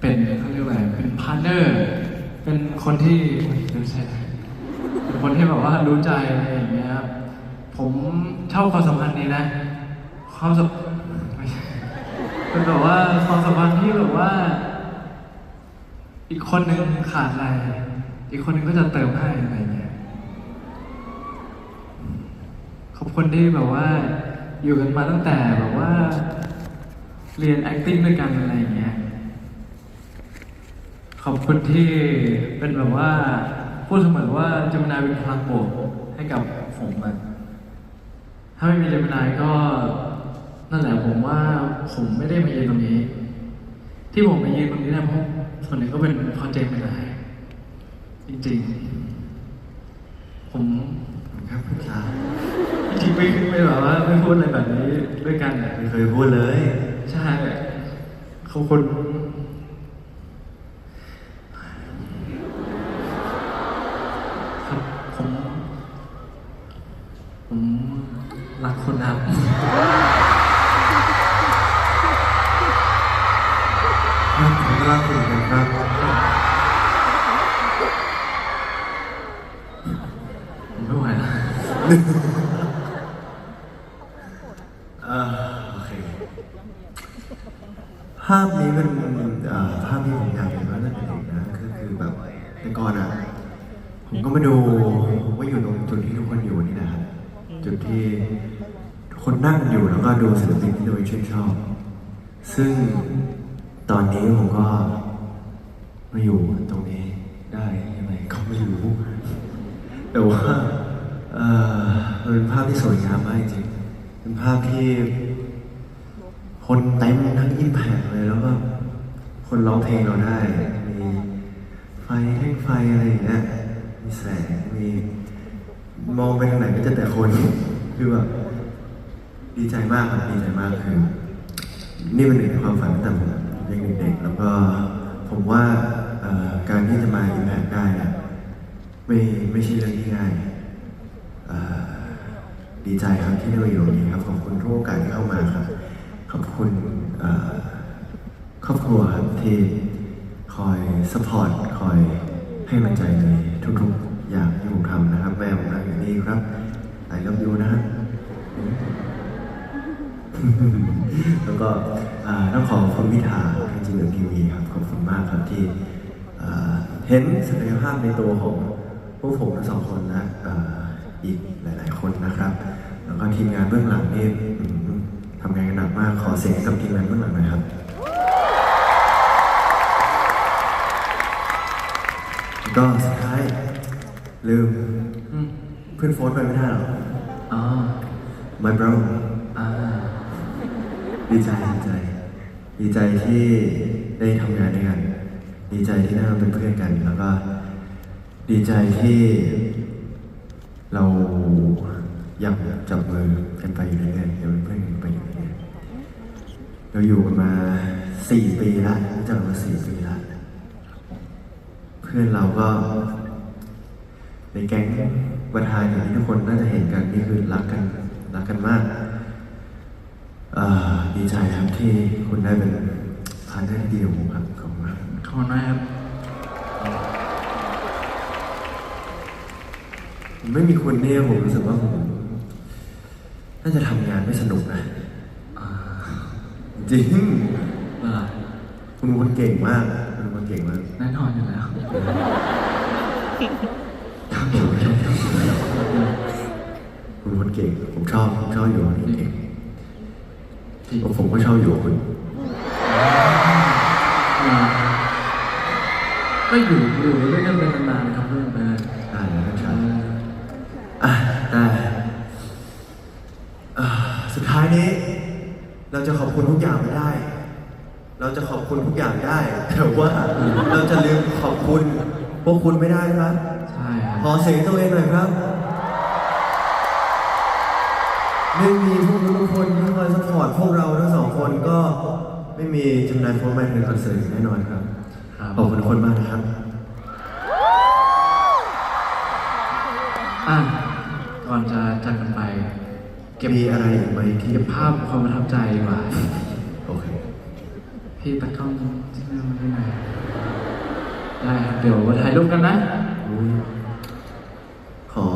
เป็นเขาเรียกว่าอะไรเป็นพาร์ทเนอร์ เป็นคนที่ไม่ใช่เป็นคนที่แบบว่ารู้ใจอะไรอย่างเงี้ยครับผมเชอบความสัมพันธ์นี้นะความสัมไม่ใช่เป็นแบบว่าความสัมพันธ์ที่แบบว่า อีกคนหนึ่งขาดอะไร อีกคนหนึ่งก็จะเติมให้อะไรเงี้ยขอบคุณที่แบบว่า อยู่กันมาตั้งแต่แบบว่า เรียน acting ด้วยกันอะไร อย่างเงี้ยขอบคุณที่เป็นแบบว่า พูดเสมอว่าเจมินายเป็นพลังบวกให้กับผมอะถ้าไม่มีเจมินายก็นั่นแหละผมว่าผมไม่ได้มายืนตรงนี้ ที่ผมมายืนตรงนี้ได้เพราะส่วนหนึ่งก็เป็นเพราะเจมินายจริงๆ ผมครับคุณชาจริงๆไม่ไม่แบบว่าไม่พูดอะไรแบบนี้ด้วยกันอะไม่เคยพูดเลย ใช่ขอบคุณ คุณครับ ครับผมก็รักคุณเหมือนกันครับ ผมไม่ไหวแล้วเอ่อโอเค ภาพนี้เป็นเอ่อภาพที่ผมอยากเห็นว่าตั้งแต่เด็กนะก็คือแบบแต่ก่อนอะ ผมก็มาดูผมก็อยู่ตรงจุดที่ทุกคนอยู่นี่นะครับจุดที่ทุก คนนั่งอยู่แล้วก็ดูศิลปินที่ตัวเองชื่นชอบ ซึ่งตอนนี้ผมก็มาอยู่ตรงนี้ได้ยังไงก็ไม่รู้ แต่ว่าเออเป็นภาพที่สวยงามมากจริงเป็นภาพที่ คนเต็มทั้งอิมแพกเลยแล้วก็คนร้องเพลงเราได้ มีไฟแท่งไฟอะไรอย่างเงี้ยมีแสงมีมองไปทางไหนก็จะแต่คนคือแบบ ดีใจมากครับดีใจมากคือ นี่เป็นหนึ่งในความฝันตั้งแต่ผมยังเด็กๆแล้วก็ผมว่าการที่จะมาอิมแพกได้อะไม่ไม่ใช่เรื่องที่ง่ายดีใจครับที่ได้มาอยู่ตรงนี้ครับขอบคุณทุกโอกาสที่เข้ามาครับขอบคุณครอบครัวครับที่คอยสปอร์ตคอยให้กำลังใจในทุกๆอย่างที่ผมทำนะครับ แม่ผมนั่งอยู่นี่ครับ I love you นะฮะ แล้วก็อ่าต้องขอขอบคุณพิธาจริงๆทีวีครับขอบคุณมากครับที่อ่าเห็นศักยภาพในตัวของพวกผมทั้งสองคนและอ่าอีกหลาย ๆ คนนะครับ แล้วก็ทีมงานเบื้องหลังนี่อืมทำงานกันหนักมากขอเสียงให้กับทีมงานเบื้องหลังหน่อยครับก็สุดท้ายลืมอืมเพื่อนโฟนไปไม่ได้หรออ๋อ my bro อ่า ดีใจดีใจ ดีใจที่ได้ทำงานด้วยกัน ดีใจที่ได้มาเป็นเพื่อนกัน แล้วก็ ดีใจที่ เรายังจับมือกันไปอยู่เรื่อยๆยังเป็นเพื่อนกันไปอยู่เรื่อยๆเราอยู่กันมาสี่ปีละรู้จักกันมาสี่ปีละเพื่อนเราก็ ในแก๊งประธานอย่างที่ทุกคนน่าจะเห็นกันนี่คือรักกันรักกันมาก ดีใจครับที่คุณได้เป็นพาร์ทเนอร์ที่ดีของผมครับขอบคุณมากขอบคุณมากครับผมไม่มีคุณเนี่ยผมรู้สึกว่าผมน่าจะทำงานไม่สนุกนะอ่าจริงเออคุณเป็นคนเก่งมากคุณเป็นคนเก่งมาก แน่นอนอยู่แล้วคุณเป็นคนเก่งผมชอบผมชอบอยู่กับคนเก่ง จริงผมก็ชอบอยู่กับคุณ ก็อยู่อยู่ด้วยกันเป็นนานๆครับเพื่อนไปได้แล้วนะคเอรับออะได้อ่าสุดท้ายนี้ เราจะขอบคุณทุกอย่างไม่ได้ เราจะขอบคุณทุกอย่างได้ แต่ว่าเราจะลืมขอบคุณพวกคุณไม่ได้ครับ ใช่ครับ ขอเสียงตัวเองหน่อยครับไม่มี พวกเราทั้งสองคนก็ไม่มีจำนานโฟร์แมนในคอนเสิร์ตแน่นอนครับครับขอบคุณทุกคนมากนะครับอะก่อนจะจากกันไป เก็บมีอะไรอีกไหมที่เก็บภาพความประทับใจดีกว่าโอเคพี่ตะกล้องที่นั่นมาที่ไหนได้ครับเดี๋ยวถ่ายรูปกันนะอุ๊ยขอ